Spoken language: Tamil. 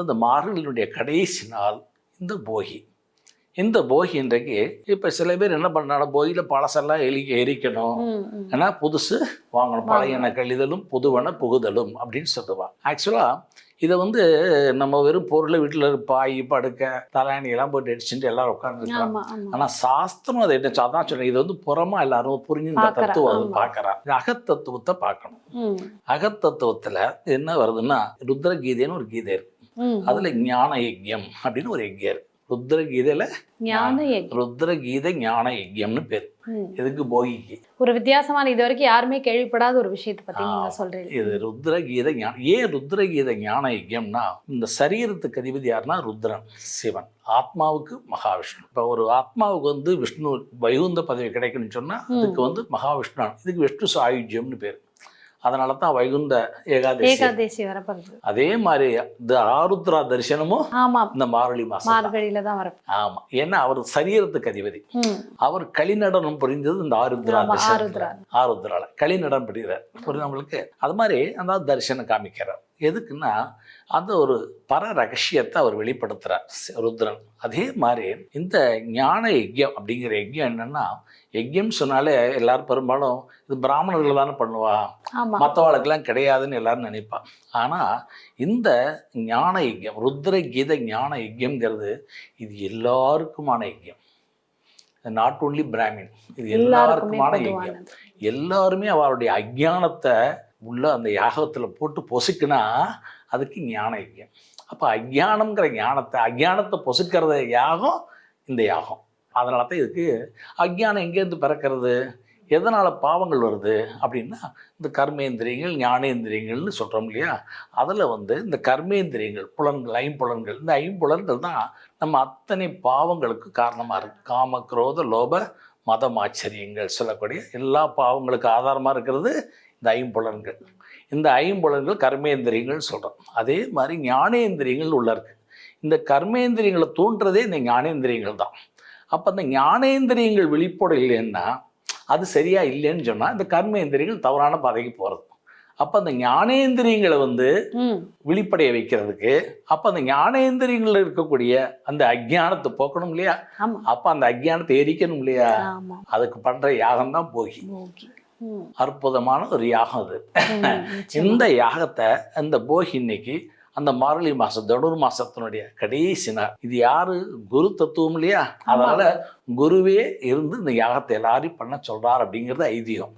இந்த மார்கழியினுடைய கடைசி நாள் இந்த போகி. இந்த போகி இன்றைக்கு இப்போ சில பேர் என்ன பண்ணுறாங்க போகியில் பழசெல்லாம் எலி எரிக்கணும். ஏன்னா புதுசு வாங்கணும். பழையன கழிதலும் புதுவன புகுதலும் அப்படின்னு சொல்லுவாங்க. ஆக்சுவலாக இதை வந்து நம்ம வெறும் பொருளை வீட்டில் பாய் படுக்க தலாணி எல்லாம் போட்டு அடிச்சுட்டு எல்லாரும் உட்காந்துருக்காங்க ஆமா ஆமா. ஆனா சாஸ்திரம் அதை என்ன அதான் சொல்றேன். இது வந்து புறமா எல்லாரும் புரிஞ்சு இந்த பார்க்கறா, தத்துவம் அது இது அகத்தத்துவத்தை பார்க்கணும். அகத்தத்துவத்துல என்ன வருதுன்னா ருத்ரகீதைன்னு ஒரு கீதை இருக்கு. அதுல ஞான யஜ்யம் அப்படின்னு ஒரு யஜ்யம் இருக்கு. ருத்ரகீதையில யஜ்யம். ருத்ரகீதை ஞான யஜ்யம்னு பேர். ம். இதுக்கு போகிக்கு? ஒரு வித்தியாசமான இது வரைக்கும் யாருமே கேள்விப்படாத ஒரு விஷயத்தை பத்தி நீங்க சொல்றீங்க. இது ருத்ரகீதை ஞான ஏன் ருத்ரகீதை ஞான யஜ்யம்னா இந்த சரீரத்துக்கு அதிபதி யாருன்னா ருத்ரன் சிவன். ஆத்மாவுக்கு மகாவிஷ்ணு. இப்போ ஒரு ஆத்மாவுக்கு வந்து விஷ்ணு வைகுந்த பதவி கிடைக்கணும்னு சொன்னா அதுக்கு வந்து மகாவிஷ்ணு. இதுக்கு விஷ்ணு சாயுஜ்யம்னு பேர். அதனால தான் வைகுந்த ஏகாதசி. ஏகாதேசி வரப்படுது அதே மாதிரி இந்த ஆருத்ரா தரிசனமும் ஆமா. இந்த மார்கழி மாசம் மார்கழியில தான் வரப்படுது ஆமா. ஏன்னா அவர் சரீரத்துக்கு அதிபதி. அவர் களிநடனம் புரிந்தது இந்த ஆருத்ரா ஆருத்ரா. ஆருத்ரால. களிநடம் புரிகிறார். புரியுது உங்களுக்கு? அது மாதிரி அந்த தரிசனம் காமிக்கிறார். எதுக்குன்னா அந்த ஒரு பர ரகசியத்தை அவர் வெளிப்படுத்துறார் சி- ருத்ரன். அதே மாதிரி இந்த ஞான யஜ்யம் அப்படிங்கிற யஜ்யம் என்னன்னா யஜ்யம் சொன்னாலே எல்லாரும் பெரும்பாலும் இது பிராமணர்கள் தானே பண்ணுவா மற்றவாளுக்கெல்லாம் கிடையாதுன்னு எல்லாரும் நினைப்பா. ஆனால் இந்த ஞான யஜ்யம் ருத்ர கீத ஞான யஜ்யம்ங்கிறது இது எல்லாருக்குமான யஜ்யம். நாட் ஓன்லி பிராமின் இது எல்லாருக்குமே எல்லாருக்குமான யஜ்யம். எல்லாருமே அவருடைய அஜ்ஞானத்தை உள்ள அந்த யாகத்தில் போட்டு பொசுக்குனா அதுக்கு ஞான ஐக்கியம் அப்போ அஜ்ஞானம்ங்கிற ஞானத்தை அஜானத்தை பொசுக்கிறது யாகம் இந்த யாகம். அதனால தான் இதுக்கு அஜ்ஞானம் எங்கேருந்து பிறக்கிறது? எதனால் பாவங்கள் வருது? அப்படின்னா இந்த கர்மேந்திரியங்கள் ஞானேந்திரியங்கள்னு சொல்கிறோம் இல்லையா? அதில் வந்து இந்த கர்மேந்திரியங்கள் புலன்கள் ஐம்புலன்கள் இந்த ஐம்புலன்கள் தான் நம்ம அத்தனை பாவங்களுக்கு காரணமாக இருக்குது காம குரோத லோப மதமாச்சரியங்கள் சொல்லக்கூடிய எல்லா பாவங்களுக்கு ஆதாரமாக இருக்கிறது இந்த ஐம்புலன்கள். இந்த ஐம்புலன்கள் கர்மேந்திரியங்கள் சொல்கிறோம் அதே மாதிரி ஞானேந்திரியங்கள் உள்ள இருக்கு. இந்த கர்மேந்திரியங்களை தூண்டுறதே இந்த ஞானேந்திரியங்கள் தான். அப்போ அந்த ஞானேந்திரியங்கள் வெளிப்பட இல்லைன்னா அது சரியா இல்லைன்னு சொன்னால் இந்த கர்மேந்திரியங்கள் தவறான பாதைக்கு போகிறது அப்போ அந்த ஞானேந்திரியங்களை வந்து. விழிப்படைய வைக்கிறதுக்கு அப்போ அந்த ஞானேந்திரியங்களில் இருக்கக்கூடிய அந்த அஜ்ஞானத்தை போக்கணும் இல்லையா? அப்போ அந்த அஜ்ஞானத்தை எரிக்கணும் இல்லையா? அதுக்கு பண்ற யாகம் தான் போகி. அற்புதமான ஒரு யாகம் அது. இந்த யாகத்தை அந்த போகி இன்னைக்கு அந்த மார்கழி மாசம் தனுர் மாசத்தினுடைய கடைசி நாள். இது யாரு? குரு தத்துவம் இல்லையா? அதனால குருவே இருந்து இந்த யாகத்தை எல்லாரையும் பண்ண சொல்றார் அப்படிங்கிறது ஐதீகம்.